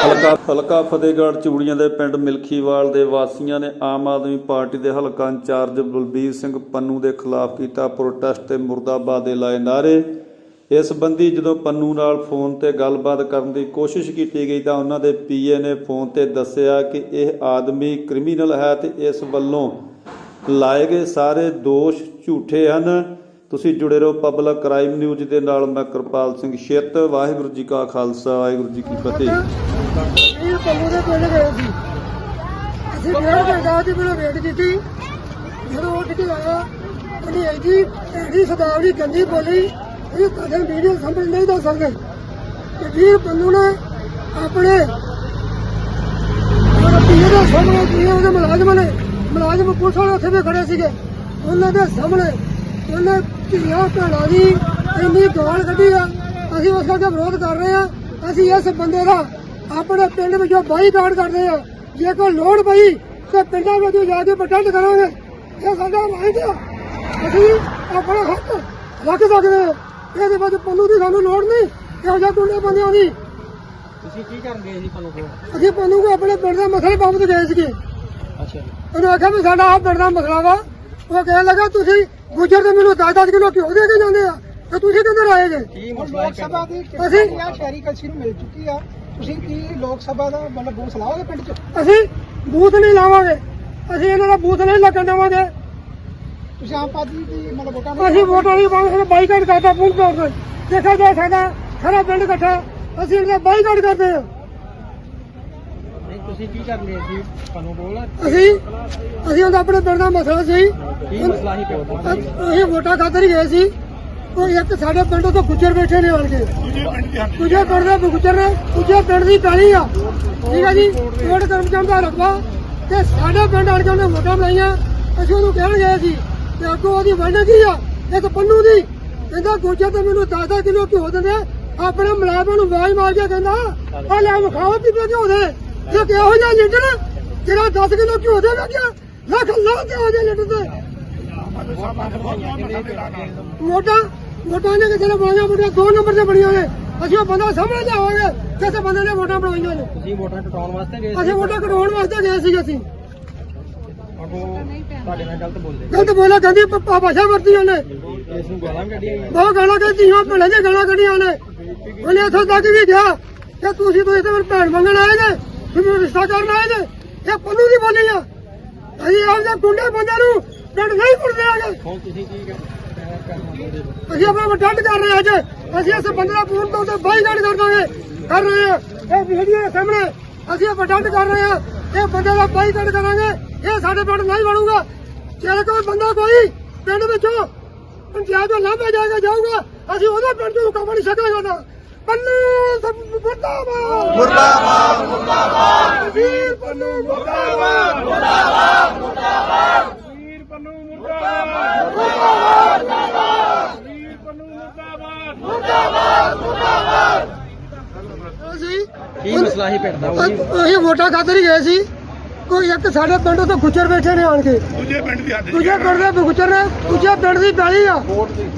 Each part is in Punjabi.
ਹਲਕਾ ਹਲਕਾ ਫਤਿਹਗੜ੍ਹ ਚੂੜੀਆਂ ਦੇ ਪਿੰਡ ਮਿਲਖੀਵਾਲ ਦੇ ਵਾਸੀਆਂ ਨੇ ਆਮ ਆਦਮੀ ਪਾਰਟੀ ਦੇ ਹਲਕਾ ਇੰਚਾਰਜ ਬਲਬੀਰ ਸਿੰਘ ਪੰਨੂ ਦੇ ਖਿਲਾਫ ਕੀਤਾ ਪ੍ਰੋਟੈਸਟ ਤੇ ਮੁਰਦਾਬਾਦ ਦੇ ਲਾਏ ਨਾਰੇ ਇਸ ਸੰਬੰਧੀ ਜਦੋਂ ਪੰਨੂ ਨਾਲ ਫੋਨ ਤੇ ਗੱਲਬਾਤ ਕਰਨ ਦੀ ਕੋਸ਼ਿਸ਼ ਕੀਤੀ ਗਈ ਤਾਂ ਉਹਨਾਂ ਦੇ ਪੀਏ ਨੇ ਫੋਨ ਤੇ ਦੱਸਿਆ ਕਿ ਇਹ ਆਦਮੀ ਕ੍ਰਿਮੀਨਲ ਹੈ ਤੇ ਇਸ ਵੱਲੋਂ ਲਾਏ ਗਏ ਸਾਰੇ ਦੋਸ਼ ਝੂਠੇ ਹਨ। ਤੁਸੀਂ ਜੁੜੇ ਰਹੋ ਪਬਲਿਕ ਕ੍ਰਾਈਮ ਨਿਊਜ਼ ਦੇ ਨਾਲ, ਮੈਂ ਕਿਰਪਾਲ ਸਿੰਘ ਛਿੱਤ। ਵਾਹਿਗੁਰੂ ਜੀ ਕਾ ਖਾਲਸਾ, ਵਾਹਿਗੁਰੂ ਜੀ ਕੀ ਫਤਿਹ। ਇਹ ਪੰਨੂ ਦੇ ਪਿੰਡ ਗਏ ਸੀ। ਅਸੀਂ ਡੇਢ ਘੰਟਾ ਦੀ ਪਹਿਲਾਂ ਵੇਟ ਕੀਤੀ। ਜਦੋਂ ਉੱਠ ਕੇ ਆਇਆ ਉਹਨੇ ਐਡੀ ਐਡੀ ਸਦਾਵਲੀ ਗੰਦੀ ਬੋਲੀ। ਇਹ ਕਦੇ ਵੀਡੀਓ ਸਾਹਮਣੇ ਨਹੀਂ ਦੱਸ ਸਕਦੇ। ਕਿ ਵੀਰ ਪੰਨੂ ਨੇ ਆਪਣੇ ਉਹ ਦੇ ਸਾਹਮਣੇ ਪੀਏ ਉਹਦੇ ਮੁਲਾਜ਼ਮਾਂ ਨੇ, ਮੁਲਾਜ਼ਮ ਪੁਲਿਸ ਵਾਲੇ ਉੱਥੇ ਵੀ ਖੜੇ ਸੀਗੇ। ਉਹਨਾਂ ਦੇ ਸਾਹਮਣੇ ਉਹਨੇ ਧੀਆਂ ਭੈਣਾਂ ਦੀ ਇੰਨੀ ਗਾਲ ਕੱਢੀ ਆ। ਅਸੀਂ ਉਸ ਕਰਕੇ ਵਿਰੋਧ ਕਰ ਰਹੇ ਆ। ਅਸੀਂ ਇਸ ਬੰਦੇ ਦਾ ਆਪਣੇ ਪਿੰਡ ਵਿੱਚੋਂ ਬਾਈਕਾਟ ਕਰਦੇ ਆ। ਜੇ ਕੋਈ ਲੋੜ ਪਈ ਤੇ ਪਿੰਡਾਂ ਵਿੱਚ ਜਾ ਕੇ ਪ੍ਰਟੈਸਟ ਕਰਾਂਗੇ। ਇਹ ਸਾਡਾ ਰਾਈਟ ਆ। ਅਸੀਂ ਆਪਣਾ ਹੱਕ ਰੱਖ ਸਕਦੇ ਆ। ਇਹਦੇ ਵਿੱਚ ਪੰਨੂ ਦੀ ਸਾਨੂੰ ਲੋੜ ਨਹੀਂ। ਇਹੋ ਜਿਹਾ ਟੁੰਡੇ ਬੰਦਿਆਂ ਦੀ। ਤੁਸੀਂ ਕੀ ਕਰਨ ਗਏ ਸੀ ਤੁਹਾਨੂੰ ਕੋਲ? ਅਸੀਂ ਪੰਨੂ ਕੋ ਆਪਣੇ ਪਿੰਡ ਦੇ ਮਸਲੇ ਬਾਬਤ ਗਏ ਸੀਗੇ। ਅੱਛਾ। ਉਹਨੇ ਆਖਿਆ ਵੀ ਸਾਡਾ ਆਹ ਪਿੰਡ ਦਾ ਮਸਲਾ ਵਾ। ਉਹ ਕਹਿਣ ਲੱਗਾ ਤੁਸੀਂ ਗੁੱਜਰ ਤੇ ਮੈਨੂੰ 10-10 ਕਿਲੋ ਘਿਓ ਦੇ ਕੇ ਜਾਂਦੇ ਆ ਤੇ ਤੁਸੀਂ ਕਿੱਧਰ ਆਏ ਜੇ? ਕੀ ਮਸਲਾ ਹੈ ਲੋਕ ਸਭਾ ਦੀ ਅਸੀਂ- ਸ਼ਹਿਰੀ ਕਲਸੀ ਨੂੰ ਮਿਲ ਚੁੱਕੀ ਆ ਤੁਸੀਂ ਕੀ ਲੋਕ ਸਭਾ ਦਾ ਮਤਲਬ ਬੂਥ ਲਾਓਗੇ ਪਿੰਡ 'ਚ? ਅਸੀਂ ਬੂਥ ਨਹੀਂ ਲਾਵਾਂਗੇ ਅਸੀਂ ਇਹਨਾਂ ਦਾ ਬੂਥ ਨਹੀਂ ਲੱਗਣ ਦੇਵਾਂਗੇ। ਤੁਸੀਂ ਆਮ ਪਾਰਟੀ ਦੀ ਮਤਲਬ ਵੋਟਾਂ ਨਹੀਂ ਅਸੀਂ ਵੋਟਾਂ ਨਹੀਂ ਪਾਵਾਂਗੇ ਬਾਈਕਾਟ ਕਰਦਾ ਪੂਰਨ ਤੌਰ ਤੇ ਦੇਖਿਆ ਜਾਏ ਸਾਡਾ ਸਾਰਾ ਪਿੰਡ ਇਕੱਠਾ ਅਸੀਂ ਇਹਨਾਂ ਦਾ ਬਾਈਕਾਟ ਕਰਦੇ ਹਾਂ ਤੁਸੀਂ ਕੀ ਕਰਨ ਗਏ ਸੀ ਤੁਹਾਨੂੰ ਕੋਲ ਅਸੀਂ ਅਸੀਂ ਉਹਦਾ ਆਪਣੇ ਪਿੰਡ ਦਾ ਮਸਲਾ ਸੀ। ਕੀ ਮਸਲਾ ਅਸੀਂ ਵੋਟਾਂ ਖਾਤਰ ਹੀ ਗਏ ਸੀ। ਉਹ ਇੱਕ ਸਾਡੇ ਪਿੰਡ ਤੋਂ ਗੁੱਜਰ ਬੈਠੇ ਨੇ ਆਣ ਕੇ। ਦੂਜੇ ਪਿੰਡ ਦੇ ਗੁੱਜਰ ਨੇ ਦੂਜੇ ਪਿੰਡ ਦੀ ਪੈਲੀ ਆ। ਠੀਕ ਆ ਜੀ? ਕੋਟ ਕਰਮਚਾਰੀ ਦਾ ਰਕਬਾ ਤੇ ਸਾਡੇ ਪਿੰਡ ਆਣ ਕੇ ਉਹਨੇ ਵੋਟਾਂ ਬਣਾਈਆਂ। ਅਸੀਂ ਉਹਨੂੰ ਕਹਿਣ ਗਏ ਸੀ ਤੇ ਅੱਗੋਂ ਉਹਦੀ ਵੰਡ ਕੀ ਆ? ਇੱਕ ਪੰਨੂ ਦੀ। ਕਹਿੰਦਾ ਗੁੱਜਰ ਤੇ ਮੈਨੂੰ 10 ਕਿਲੋ ਘਿਓ ਦਿੰਦੇ ਆਪਣੇ ਮਲਾਜ਼ਮਾਂ ਨੂੰ ਆਵਾਜ਼ ਮਾਰ ਕੇ ਕਹਿੰਦਾ ਆ ਲੈ ਵਿਖਾਓ ਪੀਪੇ ਘਿਓ ਦੇ? ਇਹ ਕਿਹੋ ਜਿਹਾ ਲੀਡਰ ਜਿਹੜਾ 10 ਕਿਲੋ ਘਿਓ ਦੇ ਲੱਗਿਆ ਲੱਖ ਲੱਖ ਕਿਹੋ ਜਿਹੇ ਲੀਡਰ ਤੇ ਵੋਟਾਂ ਵੋਟਾਂ ਨੇ ਕਿਸੇ ਨੇ ਬਣਾਈਆਂ ਵੋਟਾਂ ਦੋ ਨੰਬਰ ਤੇ ਬਣੀਆਂ ਨੇ। ਅਸੀਂ ਉਹ ਬੰਦਾ ਸਾਹਮਣੇ ਲਿਆਵਾਂਗੇ ਕਿਸੇ ਬੰਦੇ ਨੇ ਵੋਟਾਂ ਬਣਾਈਆਂ ਨੇ। ਤੁਸੀਂ ਵੋਟਾਂ ਕਟਾਉਣ ਵਾਸਤੇ ਗਏ ਸੀ? ਅਸੀਂ ਵੋਟਾਂ ਕਢਾਉਣ ਵਾਸਤੇ ਗਏ ਸੀ ਅਸੀਂ। ਤੁਹਾਡੇ ਨਾਲ ਗਲਤ ਬੋਲਦੇ। ਗਲਤ ਬੋਲਿਆ ਕਹਿੰਦੀ ਪਾ ਭਾਸ਼ਾ ਵਰਤੀ ਉਹਨੇ ਇਸ ਨੂੰ ਗਾਲਾਂ ਕੱਢੀਆਂ ਬਹੁਤ ਗਾਲਾਂ ਹਾਂ ਭਲੇ ਜੇ ਗਾਲਾਂ ਕੱਢੀਆਂ ਉਹਨੇ ਉਹਨੇ ਇੱਥੋਂ ਤੱਕ ਵੀ ਗਿਆ ਕਿ ਤੁਸੀਂ ਤੇ ਮੇਰੀ ਭੈਣ ਮੰਗਣ ਆਏ ਜੇ ਮੈਨੂੰ ਰਿਸ਼ਤਾ ਕਰਨ ਆਏ ਜੇ ਇਹ ਪੰਨੂ ਦੀ ਬੋਲੀ ਆ। ਅਸੀਂ ਆਪਦੇ ਗੁੰਡੇ ਬੰਦੇ ਨੂੰ ਪਿੰਡ ਨਹੀਂ ਕੁੱਟਦੇ ਆਗੇ ਹੁਣ ਤੁਸੀਂ ਕੀ ਹੋ ਅਸੀਂ ਆਪਣਾ ਵਟੰਡ ਕਰ ਰਹੇ ਅੱਜ। ਅਸੀਂ ਇਸ ਬੰਦੇ ਦਾ ਪੂਰਨ ਤੌਰ ਤੇ ਬਾਈਕਾਟ ਕਰ ਦਾਂਗੇ। ਕਰ ਰਹੇ ਹਾਂ। ਇਹ ਵੀਡੀਓ ਦੇ ਸਾਹਮਣੇ ਅਸੀਂ ਇਹ ਵਟੰਡ ਕਰ ਰਹੇ ਹਾਂ। ਇਹ ਬੰਦੇ ਦਾ ਬਾਈਕਾਟ ਕਰਾਂਗੇ। ਇਹ ਸਾਡੇ ਪਿੰਡ ਨਹੀਂ ਬਣੂਗਾ। ਜੇ ਕੋਈ ਬੰਦਾ ਕੋਈ ਪਿੰਡ ਵਿੱਚੋਂ ਪੰਚਾਇਤ ਤੋਂ ਲਾਂਭਾ ਜਾ ਕੇ ਜਾਊਗਾ। ਅਸੀਂ ਉਹਦੇ ਪਿੰਡ ਤੋਂ ਕੰਮ ਨਹੀਂ ਸਕਾਂਗੇ ਨਾ ਪੰਨੂ ਸਭ ਮੁਰਦਾਬਾਦ। ਮੁਰਦਾਬਾਦ। ਮੁਰਦਾਬਾਦ ਵੀਰ ਪੰਨੂ ਮੁਰਦਾਬਾਦ। ਵੀਰ ਪੰਨੂ ਮੁਰਦਾਬਾਦ। ਮੁਰਦਾਬਾਦ ਵੀਰ ਪੰਨੂ ਮੁਰਦਾਬਾਦ। ਅਸੀਂ ਕੀ ਮਸਲਾ ਸੀ ਪਿੰਡ ਦਾ ਉਹ? ਵੀ ਅਸੀਂ ਵੋਟਾਂ ਖਾਤਰ ਹੀ ਗਏ ਸੀ। ਕੋਈ ਇੱਕ ਸਾਡੇ ਪਿੰਡ ਤੋਂ ਗੁੱਜਰ ਬੈਠੇ ਨੇ ਆਣ ਕੇ। ਦੂਜੇ ਪਿੰਡ ਦੀ ਹੱਦ ਦੂਜੇ ਪਿੰਡ ਦੇ ਗੁੱਜਰ ਨੇ ਦੂਜੇ ਪਿੰਡ ਦੀ ਪੈਲੀ ਆ।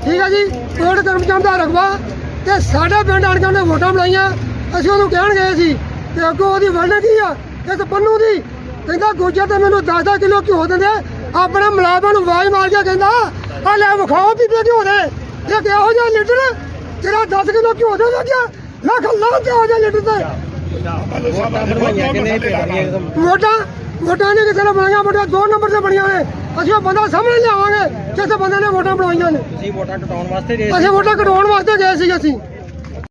ਠੀਕ ਆ ਜੀ ਕੋਟ ਕਰਮਚਾਰੀ ਦਾ ਰਕਬਾ। ਤੇ ਸਾਡੇ ਪਿੰਡ ਆਣ ਕੇ ਉਹਨੇ ਵੋਟਾਂ ਬਣਾਈਆਂ। ਅਸੀਂ ਉਹਨੂੰ ਕਹਿਣ ਗਏ ਸੀ ਤੇ ਅੱਗੋਂ ਉਹਦੀ ਵੰਡ ਕੀ ਆ? ਇਸ ਪੰਨੂ ਦੀ। ਕਹਿੰਦਾ ਗੁੱਜਰ ਤੇ ਮੈਨੂੰ 10-10 ਕਿਲੋ ਘਿਓ ਦਿੰਦੇ ਆਪਣੇ ਮੁਲਾਜ਼ਮਾਂ ਨੂੰ ਆਵਾਜ਼ ਮਾਰ ਕੇ ਕਹਿੰਦਾ ਆ ਲੈ ਵਿਖਾਓ ਪੀਪੇ ਘਿਓ ਦੇ। ਇਹ ਕਿਹੋ ਜਿਹਾ ਲੀਡਰ ਜਿਹੜਾ 10 ਕਿਲੋ ਘਿਓ ਦੇ ਲੱਗਿਆ ਲੱਖ ਲੱਖ ਕਿਹੋ ਜਿਹਾ ਲੀਡਰ ਤੇ। ਵੋਟਾਂ ਵੋਟਾਂ ਨੇ ਕਿਸੇ ਨੇ ਬਣਾਈਆਂ ਵੋਟਾਂ ਦੋ ਨੰਬਰ ਤੇ ਬਣੀਆਂ ਨੇ। ਅਸੀਂ ਉਹ ਬੰਦਾ ਸਾਹਮਣੇ ਲਿਆਵਾਂਗੇ ਕਿਸੇ ਬੰਦੇ ਨੇ ਵੋਟਾਂ ਬਣਾਈਆਂ ਨੇ। ਤੁਸੀਂ ਵੋਟਾਂ ਕਟਾਉਣ ਵਾਸਤੇ ਗਏ ਸੀ। ਅਸੀਂ ਵੋਟਾਂ ਕਢਾਉਣ ਵਾਸਤੇ ਗਏ ਸੀ ਅਸੀਂ।